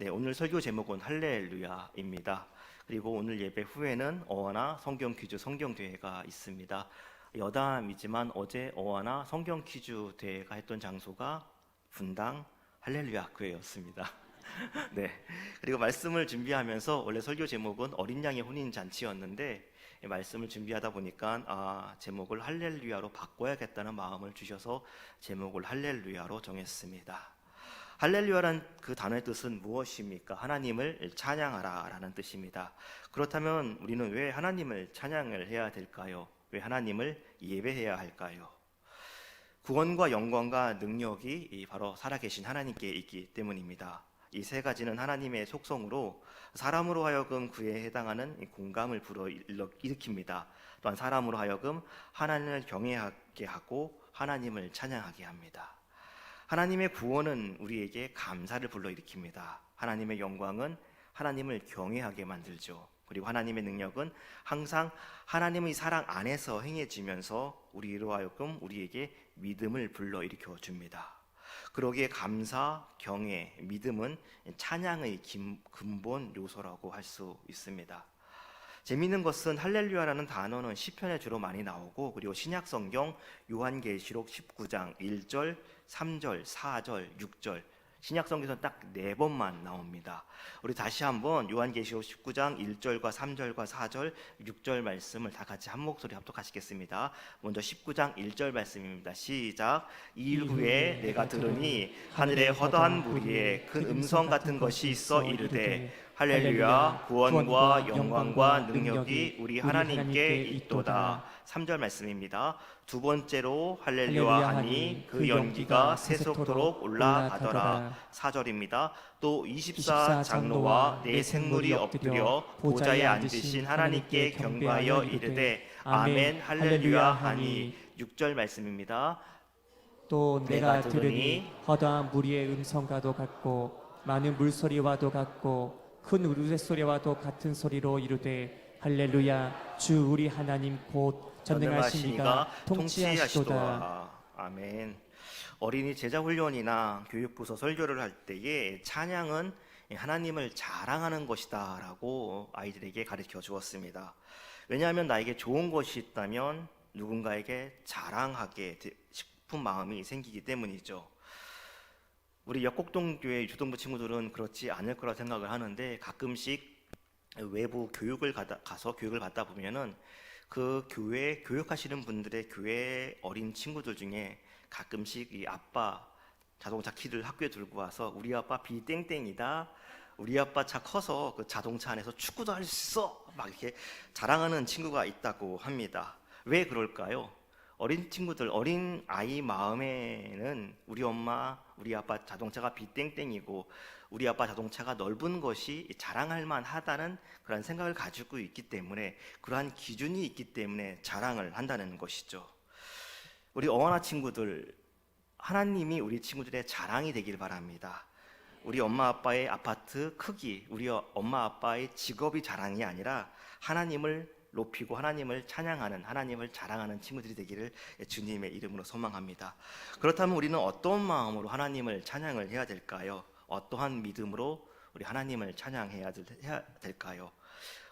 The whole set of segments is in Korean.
네, 오늘 설교 제목은 할렐루야입니다. 그리고 오늘 예배 후에는 어화나 성경 퀴즈 성경 대회가 있습니다. 여담이지만 어제 어화나 성경 퀴즈 대회가 했던 장소가 분당 할렐루야 교회였습니다. 네. 그리고 말씀을 준비하면서 원래 설교 제목은 어린 양의 혼인 잔치였는데 이 말씀을 준비하다 보니까 아, 제목을 할렐루야로 바꿔야겠다는 마음을 주셔서 제목을 할렐루야로 정했습니다. 할렐루야란 그 단어의 뜻은 무엇입니까? 하나님을 찬양하라라는 뜻입니다. 그렇다면 우리는 왜 하나님을 찬양을 해야 될까요? 왜 하나님을 예배해야 할까요? 구원과 영광과 능력이 이 바로 살아계신 하나님께 있기 때문입니다. 이 세 가지는 하나님의 속성으로 사람으로 하여금 그에 해당하는 이 공감을 불어일으킵니다. 또한 사람으로 하여금 하나님을 경외하게 하고 하나님을 찬양하게 합니다. 하나님의 구원은 우리에게 감사를 불러일으킵니다. 하나님의 영광은 하나님을 경외하게 만들죠. 그리고 하나님의 능력은 항상 하나님의 사랑 안에서 행해지면서 우리로 하여금 우리에게 믿음을 불러일으켜 줍니다. 그러기에 감사, 경외, 믿음은 찬양의 근본 요소라고 할 수 있습니다. 재미있는 것은 할렐루야라는 단어는 시편에 주로 많이 나오고 그리고 신약 성경 요한계시록 19장 1절, 3절, 4절, 6절 신약 성경에서는 딱네 번만 나옵니다. 우리 다시 한번 요한계시록 19장 1절과 3절과 4절, 6절 말씀을 다 같이 한 목소리 합독하시겠습니다. 먼저 19장 1절 말씀입니다. 시작. 이일 후에 내가 들으니 하늘에 허다한 무리에 큰 음성 같은 것이 있어 이르되 할렐루야 구원과 영광과 능력이 우리 하나님께 있도다. 3절 말씀입니다. 두 번째로 할렐루야 하니 그 연기가 세속도록 올라가더라. 4절입니다. 또 24 장로와 네 생물이 엎드려 보좌에 앉으신 하나님께 경배하여 이르되 아멘 할렐루야 하니 6절 말씀입니다. 또 내가 내가 들으니 허다한 무리의 음성과도 같고 많은 물소리와도 같고 큰 우르쇠 소리와도 같은 소리로 이르되 할렐루야 주 우리 하나님 곧 전능하시니가 통치하시도다 아멘. 어린이 제자 훈련이나 교육부서 설교를 할 때에 찬양은 하나님을 자랑하는 것이다라고 아이들에게 가르쳐 주었습니다. 왜냐하면 나에게 좋은 것이 있다면 누군가에게 자랑하게 되- 싶은 마음이 생기기 때문이죠. 우리 역곡동 교회 주동부 친구들은 그렇지 않을 거라 생각을 하는데 가끔씩 외부 교육을 가다, 가서 교육을 받다 보면은 그 교회 교육하시는 분들의 교회 어린 친구들 중에 가끔씩 이 아빠 자동차 키를 학교에 들고 와서 우리 아빠 비땡땡이다. 우리 아빠 차 커서 그 자동차 안에서 축구도 할 수 있어. 막 이렇게 자랑하는 친구가 있다고 합니다. 왜 그럴까요? 어린 친구들, 어린 아이 마음에는 우리 엄마, 우리 아빠 자동차가 비땡땡이고 우리 아빠 자동차가 넓은 것이 자랑할 만하다는 그런 생각을 가지고 있기 때문에 그러한 기준이 있기 때문에 자랑을 한다는 것이죠. 우리 어원아 친구들 하나님이 우리 친구들의 자랑이 되길 바랍니다. 우리 엄마 아빠의 아파트 크기, 우리 엄마 아빠의 직업이 자랑이 아니라 하나님을 높이고 하나님을 찬양하는 하나님을 자랑하는 친구들이 되기를 주님의 이름으로 소망합니다. 그렇다면 우리는 어떤 마음으로 하나님을 찬양을 해야 될까요? 어떠한 믿음으로 우리 하나님을 찬양해야 될까요?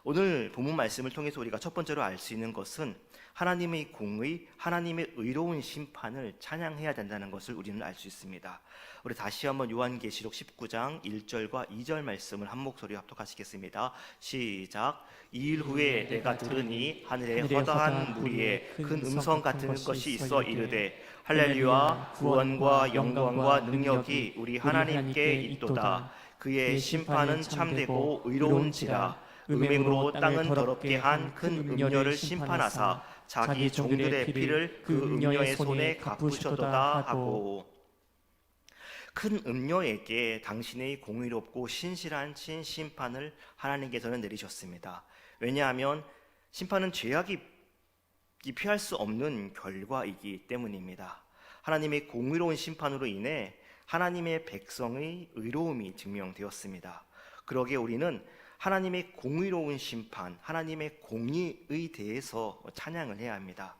오늘 본문 말씀을 통해서 우리가 첫 번째로 알 수 있는 것은 하나님의 공의, 하나님의 의로운 심판을 찬양해야 된다는 것을 우리는 알 수 있습니다. 우리 다시 한번 요한계시록 19장 1절과 2절 말씀을 한 목소리 합독하시겠습니다. 시작. 이일 후에 내가 들으니 하늘에 허다한 무리에 큰 음성 같은 것이 있어 이르되 할렐루야 구원과 영광과 능력이 우리 하나님께 있도다. 그의 심판은 참되고 의로운지라 음행으로 땅은 더럽게 한 큰 음녀를 심판하사 자기 종들의 피를 그 음녀의 손에 갚으셨도다 하고 큰 음녀에게 당신의 공의롭고 신실한 친 심판을 하나님께서는 내리셨습니다. 왜냐하면 심판은 죄악이 피할 수 없는 결과이기 때문입니다. 하나님의 공의로운 심판으로 인해 하나님의 백성의 의로움이 증명되었습니다. 그러기에 우리는 하나님의 공의로운 심판, 하나님의 공의에 대해서 찬양을 해야 합니다.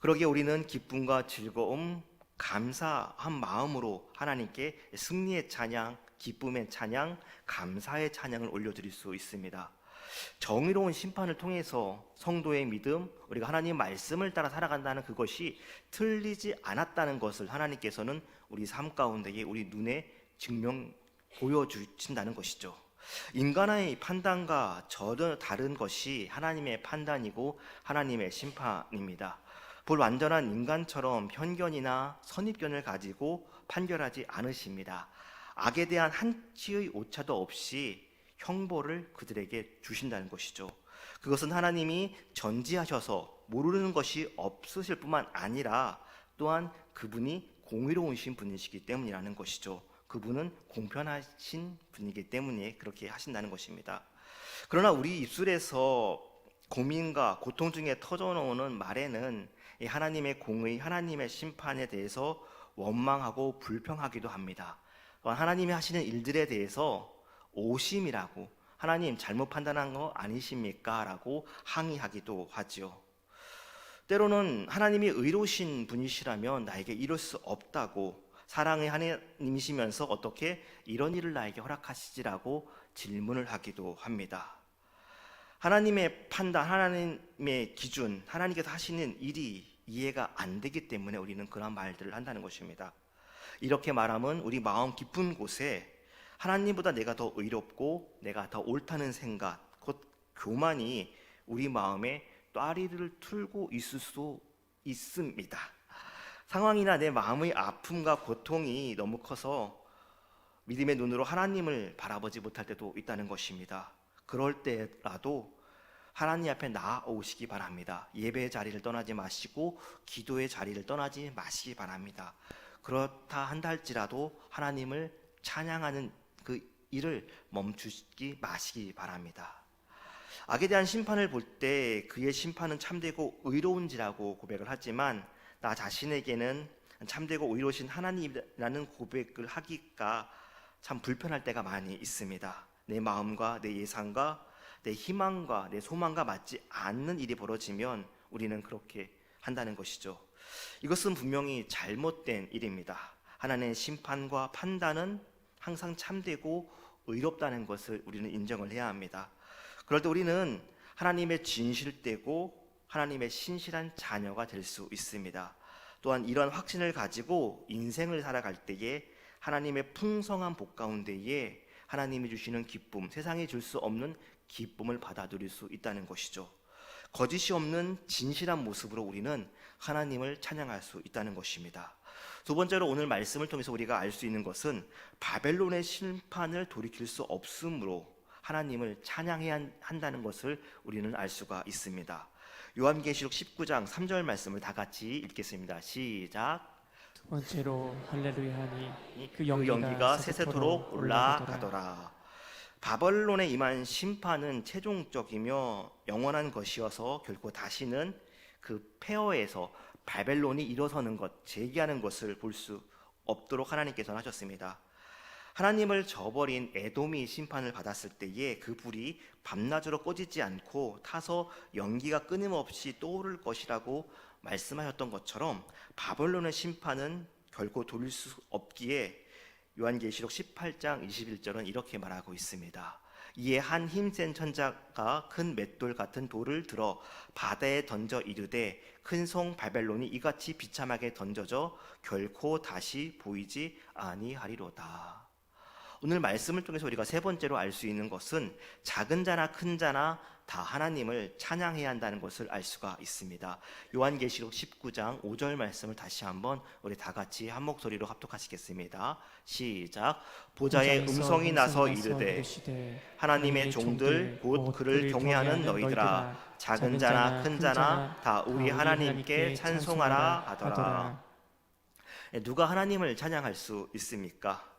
그러기에 우리는 기쁨과 즐거움, 감사한 마음으로 하나님께 승리의 찬양, 기쁨의 찬양, 감사의 찬양을 올려드릴 수 있습니다. 정의로운 심판을 통해서 성도의 믿음, 우리가 하나님 말씀을 따라 살아간다는 그것이 틀리지 않았다는 것을 하나님께서는 우리 삶 가운데에 우리 눈에 증명 보여주신다는 것이죠. 인간의 판단과 전혀 다른 것이 하나님의 판단이고 하나님의 심판입니다. 볼 완전한 인간처럼 편견이나 선입견을 가지고 판결하지 않으십니다. 악에 대한 한치의 오차도 없이 형벌을 그들에게 주신다는 것이죠. 그것은 하나님이 전지하셔서 모르는 것이 없으실 뿐만 아니라 또한 그분이 공의로우신 분이시기 때문이라는 것이죠. 그분은 공평하신 분이기 때문에 그렇게 하신다는 것입니다. 그러나 우리 입술에서 고민과 고통 중에 터져나오는 말에는 이 하나님의 공의, 하나님의 심판에 대해서 원망하고 불평하기도 합니다. 하나님이 하시는 일들에 대해서 오심이라고 하나님 잘못 판단한 거 아니십니까? 라고 항의하기도 하지요. 때로는 하나님이 의로우신 분이시라면 나에게 이럴 수 없다고 사랑의 하나님이시면서 어떻게 이런 일을 나에게 허락하시지라고 질문을 하기도 합니다. 하나님의 판단, 하나님의 기준, 하나님께서 하시는 일이 이해가 안 되기 때문에 우리는 그런 말들을 한다는 것입니다. 이렇게 말하면 우리 마음 깊은 곳에 하나님보다 내가 더 의롭고 내가 더 옳다는 생각, 곧 교만이 우리 마음에 따리를 틀고 있을 수 있습니다. 상황이나 내 마음의 아픔과 고통이 너무 커서 믿음의 눈으로 하나님을 바라보지 못할 때도 있다는 것입니다. 그럴 때라도 하나님 앞에 나아오시기 바랍니다. 예배의 자리를 떠나지 마시고 기도의 자리를 떠나지 마시기 바랍니다. 그렇다 한다 할지라도 하나님을 찬양하는 그 일을 멈추지 마시기 바랍니다. 악에 대한 심판을 볼 때 그의 심판은 참되고 의로운지라고 고백을 하지만 나 자신에게는 참되고 의로우신 하나님이라는 고백을 하기가 참 불편할 때가 많이 있습니다. 내 마음과 내 예상과 내 희망과 내 소망과 맞지 않는 일이 벌어지면 우리는 그렇게 한다는 것이죠. 이것은 분명히 잘못된 일입니다. 하나님의 심판과 판단은 항상 참되고 의롭다는 것을 우리는 인정을 해야 합니다. 그럴 때 우리는 하나님의 진실되고 하나님의 신실한 자녀가 될 수 있습니다. 또한 이런 확신을 가지고 인생을 살아갈 때에 하나님의 풍성한 복 가운데에 하나님이 주시는 기쁨, 세상이 줄 수 없는 기쁨을 받아들일 수 있다는 것이죠. 거짓이 없는 진실한 모습으로 우리는 하나님을 찬양할 수 있다는 것입니다. 두 번째로 오늘 말씀을 통해서 우리가 알 수 있는 것은 바벨론의 심판을 돌이킬 수 없으므로 하나님을 찬양해야 한다는 것을 우리는 알 수가 있습니다. 요한계시록 19장 3절 말씀을 다 같이 읽겠습니다. 시작. 두 번째로 할렐루야 하니 그그 연기가, 연기가 세세토록 올라가더라. 바벨론에 임한 심판은 최종적이며 영원한 것이어서 결코 다시는 그 폐허에서 바벨론이 일어서는 것, 재기하는 것을 볼 수 없도록 하나님께서는 하셨습니다. 하나님을 저버린 에돔이 심판을 받았을 때에 그 불이 밤낮으로 꺼지지 않고 타서 연기가 끊임없이 떠오를 것이라고 말씀하셨던 것처럼 바벨론의 심판은 결코 돌릴 수 없기에 요한계시록 18장 21절은 이렇게 말하고 있습니다. 이에 한 힘센 천자가 큰 맷돌 같은 돌을 들어 바다에 던져 이르되 큰 성 바벨론이 이같이 비참하게 던져져 결코 다시 보이지 아니하리로다. 오늘 말씀을 통해서 우리가 세 번째로 알 수 있는 것은 작은 자나 큰 자나 다 하나님을 찬양해야 한다는 것을 알 수가 있습니다. 요한계시록 19장 5절 말씀을 다시 한번 우리 다 같이 한 목소리로 합독하시겠습니다. 시작. 보좌의 음성이 나서 이르되 하나님의 종들 곧 그를 경외하는 너희들아 작은 자나 큰 자나 다 우리 하나님께 찬송하라 하더라. 예, 누가 하나님을 찬양할 수 있습니까?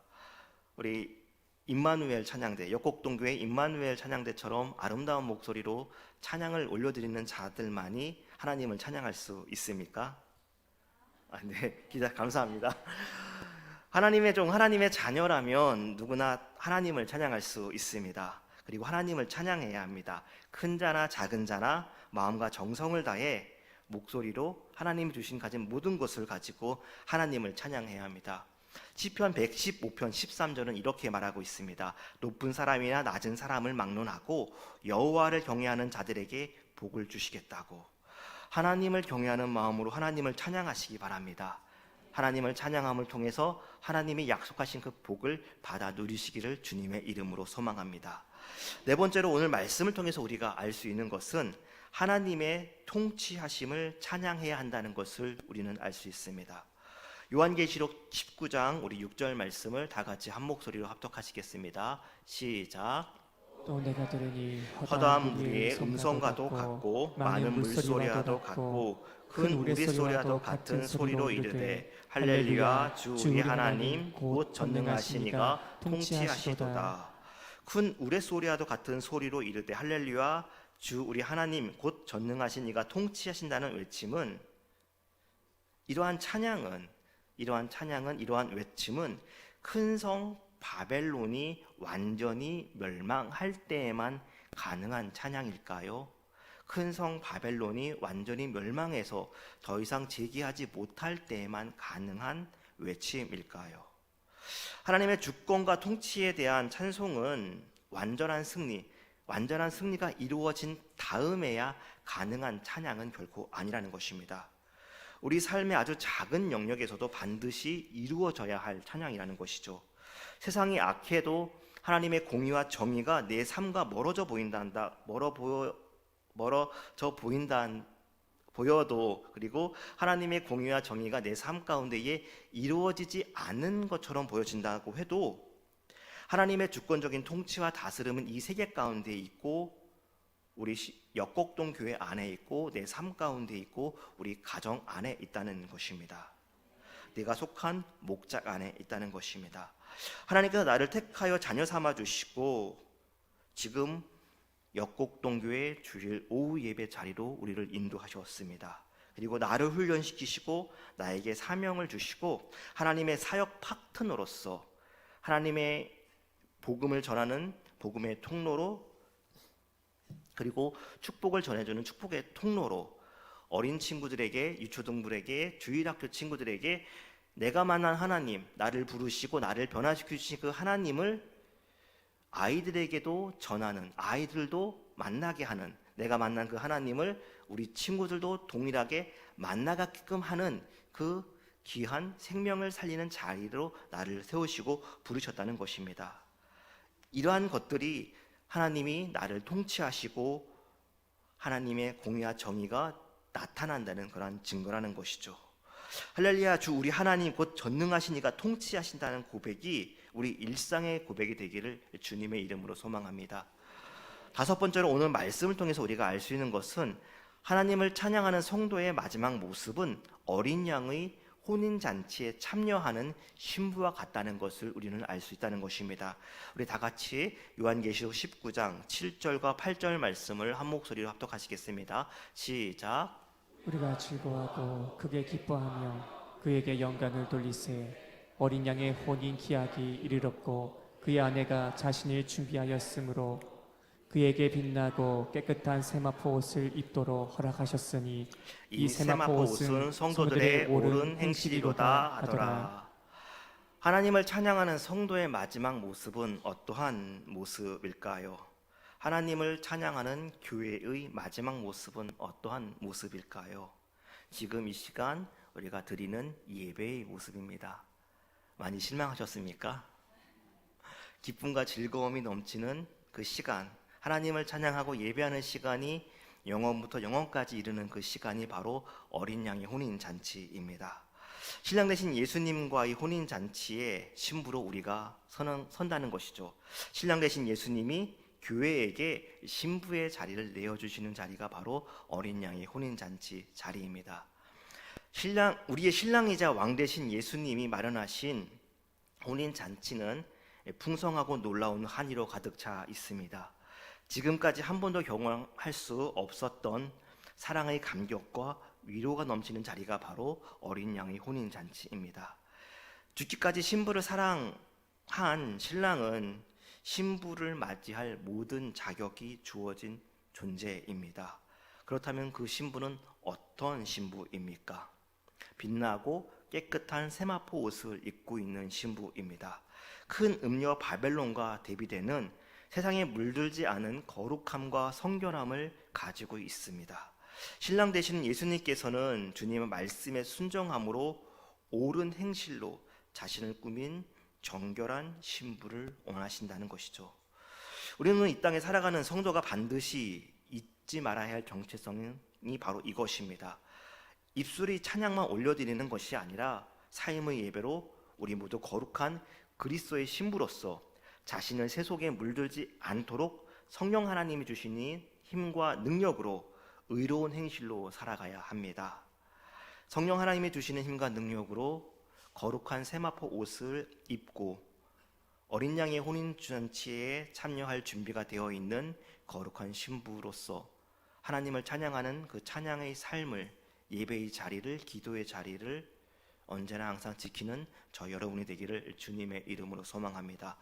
우리 임마누엘 찬양대 역곡동교회 임마누엘 찬양대처럼 아름다운 목소리로 찬양을 올려드리는 자들만이 하나님을 찬양할 수 있습니까? 아, 네, 기자 감사합니다. 하나님의 종, 하나님의 자녀라면 누구나 하나님을 찬양할 수 있습니다. 그리고 하나님을 찬양해야 합니다. 큰 자나 작은 자나 마음과 정성을 다해 목소리로 하나님이 주신 가진 모든 것을 가지고 하나님을 찬양해야 합니다. 시편 115편 13절은 이렇게 말하고 있습니다. 높은 사람이나 낮은 사람을 막론하고 여호와를 경외하는 자들에게 복을 주시겠다고. 하나님을 경외하는 마음으로 하나님을 찬양하시기 바랍니다. 하나님을 찬양함을 통해서 하나님이 약속하신 그 복을 받아 누리시기를 주님의 이름으로 소망합니다. 네 번째로 오늘 말씀을 통해서 우리가 알 수 있는 것은 하나님의 통치하심을 찬양해야 한다는 것을 우리는 알 수 있습니다. 요한계시록 19장 우리 6절 말씀을 다 같이 한 목소리로 합독하시겠습니다. 시작. 또 내가 들으니 허다한 무리의 음성과도 같고 많은 물소리와도 같고 큰 우리소리와도 같은 소리로 이르되 할렐루야 주 우리 하나님 곧 전능하시니가 통치하시도다. 큰 우레소리와도 같은 소리로 이르되 할렐루야 주 우리 하나님 곧 전능하시니가 통치하신다는 외침은 이러한 찬양은 이러한 찬양은 이러한 외침은 큰 성 바벨론이 완전히 멸망할 때에만 가능한 찬양일까요? 큰 성 바벨론이 완전히 멸망해서 더 이상 재기하지 못할 때에만 가능한 외침일까요? 하나님의 주권과 통치에 대한 찬송은 완전한 승리, 완전한 승리가 이루어진 다음에야 가능한 찬양은 결코 아니라는 것입니다. 우리 삶의 아주 작은 영역에서도 반드시 이루어져야 할 찬양이라는 것이죠. 세상이 악해도 하나님의 공의와 정의가 내 삶과 멀어져 보인단다. 멀어 보여 멀어져 보인다 보여도 그리고 하나님의 공의와 정의가 내 삶 가운데에 이루어지지 않은 것처럼 보여진다고 해도 하나님의 주권적인 통치와 다스림은 이 세계 가운데 있고 우리 시- 역곡동 교회 안에 있고 내 삶 가운데 있고 우리 가정 안에 있다는 것입니다. 내가 속한 목작 안에 있다는 것입니다. 하나님께서 나를 택하여 자녀 삼아 주시고 지금 역곡동 교회 주일 오후 예배 자리로 우리를 인도하셨습니다. 그리고 나를 훈련시키시고 나에게 사명을 주시고 하나님의 사역 파트너로서 하나님의 복음을 전하는 복음의 통로로 그리고 축복을 전해주는 축복의 통로로 어린 친구들에게 유초등부에게 주일학교 친구들에게 내가 만난 하나님 나를 부르시고 나를 변화시켜 주신 그 하나님을 아이들에게도 전하는 아이들도 만나게 하는 내가 만난 그 하나님을 우리 친구들도 동일하게 만나가게끔 하는 그 귀한 생명을 살리는 자리로 나를 세우시고 부르셨다는 것입니다. 이러한 것들이 하나님이 나를 통치하시고 하나님의 공의와 정의가 나타난다는 그러한 증거라는 것이죠. 할렐루야 주 우리 하나님 곧 전능하시니가 통치하신다는 고백이 우리 일상의 고백이 되기를 주님의 이름으로 소망합니다. 다섯 번째로 오늘 말씀을 통해서 우리가 알 수 있는 것은 하나님을 찬양하는 성도의 마지막 모습은 어린 양의 혼인 잔치에 참여하는 신부와 같다는 것을 우리는 알 수 있다는 것입니다. 우리 다 같이 요한계시록 19장 7절과 8절 말씀을 한 목소리로 합독하시겠습니다. 시작. 우리가 즐거워하고 크게 기뻐하며 그에게 영광을 돌리세 어린 양의 혼인 기약이 이르렀고 그의 아내가 자신을 준비하였으므로 그에게 빛나고 깨끗한 세마포 옷을 입도록 허락하셨으니 이 세마포 옷은 성도들의 옳은 행실이로다 하더라. 하나님을 찬양하는 성도의 마지막 모습은 어떠한 모습일까요? 하나님을 찬양하는 교회의 마지막 모습은 어떠한 모습일까요? 지금 이 시간 우리가 드리는 예배의 모습입니다. 많이 실망하셨습니까? 기쁨과 즐거움이 넘치는 그 시간, 하나님을 찬양하고 예배하는 시간이 영원부터 영원까지 이르는 그 시간이 바로 어린 양의 혼인 잔치입니다. 신랑 되신 예수님과의 혼인 잔치에 신부로 우리가 선, 선다는 것이죠. 신랑 되신 예수님이 교회에게 신부의 자리를 내어주시는 자리가 바로 어린 양의 혼인 잔치 자리입니다. 신랑 우리의 신랑이자 왕 되신 예수님이 마련하신 혼인 잔치는 풍성하고 놀라운 한의로 가득 차 있습니다. 지금까지 한 번도 경험할 수 없었던 사랑의 감격과 위로가 넘치는 자리가 바로 어린 양의 혼인 잔치입니다. 죽기까지 신부를 사랑한 신랑은 신부를 맞이할 모든 자격이 주어진 존재입니다. 그렇다면 그 신부는 어떤 신부입니까? 빛나고 깨끗한 세마포 옷을 입고 있는 신부입니다. 큰 음녀 바벨론과 대비되는 세상에 물들지 않은 거룩함과 성결함을 가지고 있습니다. 신랑 되시는 예수님께서는 주님의 말씀에 순정함으로 옳은 행실로 자신을 꾸민 정결한 신부를 원하신다는 것이죠. 우리는 이 땅에 살아가는 성도가 반드시 잊지 말아야 할 정체성이 바로 이것입니다. 입술이 찬양만 올려드리는 것이 아니라 삶의 예배로 우리 모두 거룩한 그리스도의 신부로서 자신을 세속에 물들지 않도록 성령 하나님이 주시니 힘과 능력으로 의로운 행실로 살아가야 합니다. 성령 하나님이 주시는 힘과 능력으로 거룩한 세마포 옷을 입고 어린 양의 혼인 잔치에 참여할 준비가 되어 있는 거룩한 신부로서 하나님을 찬양하는 그 찬양의 삶을 예배의 자리를 기도의 자리를 언제나 항상 지키는 저 여러분이 되기를 주님의 이름으로 소망합니다.